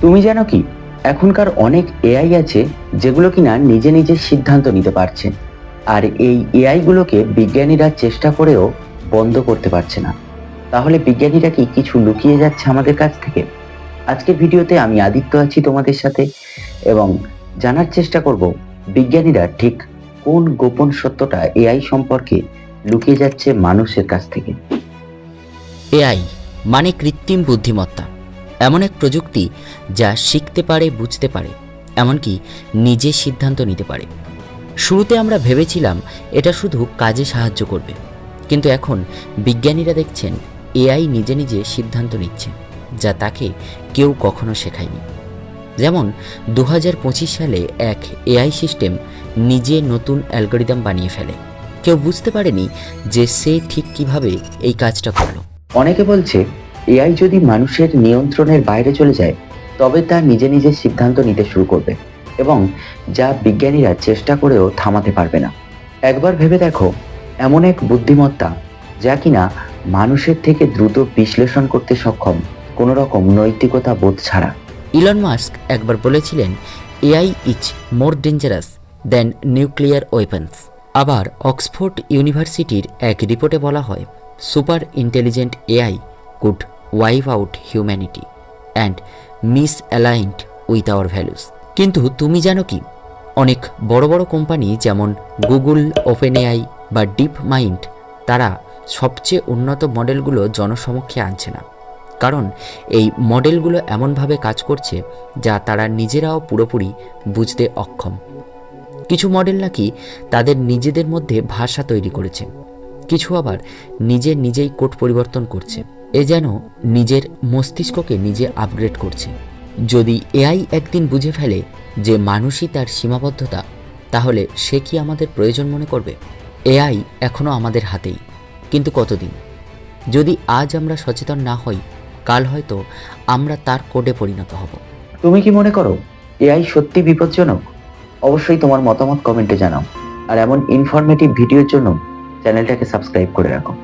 তুমি জানো কি? এখনকার অনেক এআই আছে যেগুলো কিনা নিজে নিজে সিদ্ধান্ত নিতে পারছে। আর এই এআইগুলোকে বিজ্ঞানীরা চেষ্টা করেও বন্ধ করতে পারছে না। তাহলে বিজ্ঞানীরা কি কিছু লুকিয়ে যাচ্ছে আমাদের কাছ থেকে? আজকের ভিডিওতে আমি আদিত্য আছি তোমাদের সাথে এবং জানার চেষ্টা করব বিজ্ঞানীরা ঠিক কোন গোপন সত্যটা এআই সম্পর্কে লুকিয়ে যাচ্ছে মানুষের কাছ থেকে। এআই মানে কৃত্রিম বুদ্ধিমত্তা। এমন এক প্রযুক্তি যা শিখতে পারে, বুঝতে পারে, এমনকি নিজে সিদ্ধান্ত নিতে পারে। শুরুতে আমরা ভেবেছিলাম এটা শুধু কাজে সাহায্য করবে, কিন্তু এখন বিজ্ঞানীরা দেখছেন এআই নিজে নিজে সিদ্ধান্ত নিচ্ছে, যা তাকে কেউ কখনো শেখায়নি। যেমন দু হাজার পঁচিশ সালে এক এআই সিস্টেম নিজে নতুন অ্যালগোরিদম বানিয়ে ফেলে। কেউ বুঝতে পারেনি যে সে ঠিক কীভাবে এই কাজটা করল। অনেকে বলছে এআই যদি মানুষের নিয়ন্ত্রণের বাইরে চলে যায়, তবে তা নিজে নিজে সিদ্ধান্ত নিতে শুরু করবে এবং যা বিজ্ঞানীরা চেষ্টা করেও থামাতে পারবে না। একবার ভেবে দেখো, এমন এক বুদ্ধিমত্তা যা কিনা মানুষের থেকে দ্রুত বিশ্লেষণ করতে সক্ষম কোনো রকম নৈতিকতা বোধ ছাড়া। ইলন মাস্ক একবার বলেছিলেন, AI is more dangerous than nuclear weapons আবার অক্সফোর্ড ইউনিভার্সিটির এক রিপোর্টে বলা হয়, super intelligent AI could wipe out humanity and misaligned with our values কিন্তু তুমি জানো কি? অনেক বড় বড় কোম্পানি যেমন গুগল ওপেন এআই বা ডিপ মাইন্ড তারা সবচেয়ে উন্নত মডেলগুলো জনসমক্ষে আনছে না। কারণ এই মডেলগুলো এমনভাবে কাজ করছে যা তারা নিজেরাও পুরোপুরি বুঝতে অক্ষম। কিছু মডেল নাকি তাদের নিজেদের মধ্যে ভাষা তৈরি করেছে। কিছু আবার নিজে নিজেই কোড পরিবর্তন করছে। এ যেন নিজের মস্তিষ্ককে নিজে আপগ্রেড করছে। যদি এআই একদিন বুঝে ফেলে যে মানুষই তার সীমাবদ্ধতা, তাহলে সে কি আমাদের প্রয়োজন মনে করবে? এআই এখনও আমাদের হাতেই। কিন্তু কতদিন? যদি আজ আমরা সচেতন না হই, কাল হয়তো আমরা তার কোডে পরিণত হব। তুমি কি মনে করো, এআই সত্যি বিপজ্জনক? অবশ্যই তোমার মতামত কমেন্টে জানাও। আর এমন ইনফরমেটিভ ভিডিওর জন্য চ্যানেলটাকে সাবস্ক্রাইব করে রাখো।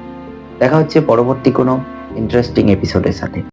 দেখা হচ্ছে পরবর্তী কোনো ইন্টারেস্টিং এপিসোডের সাথে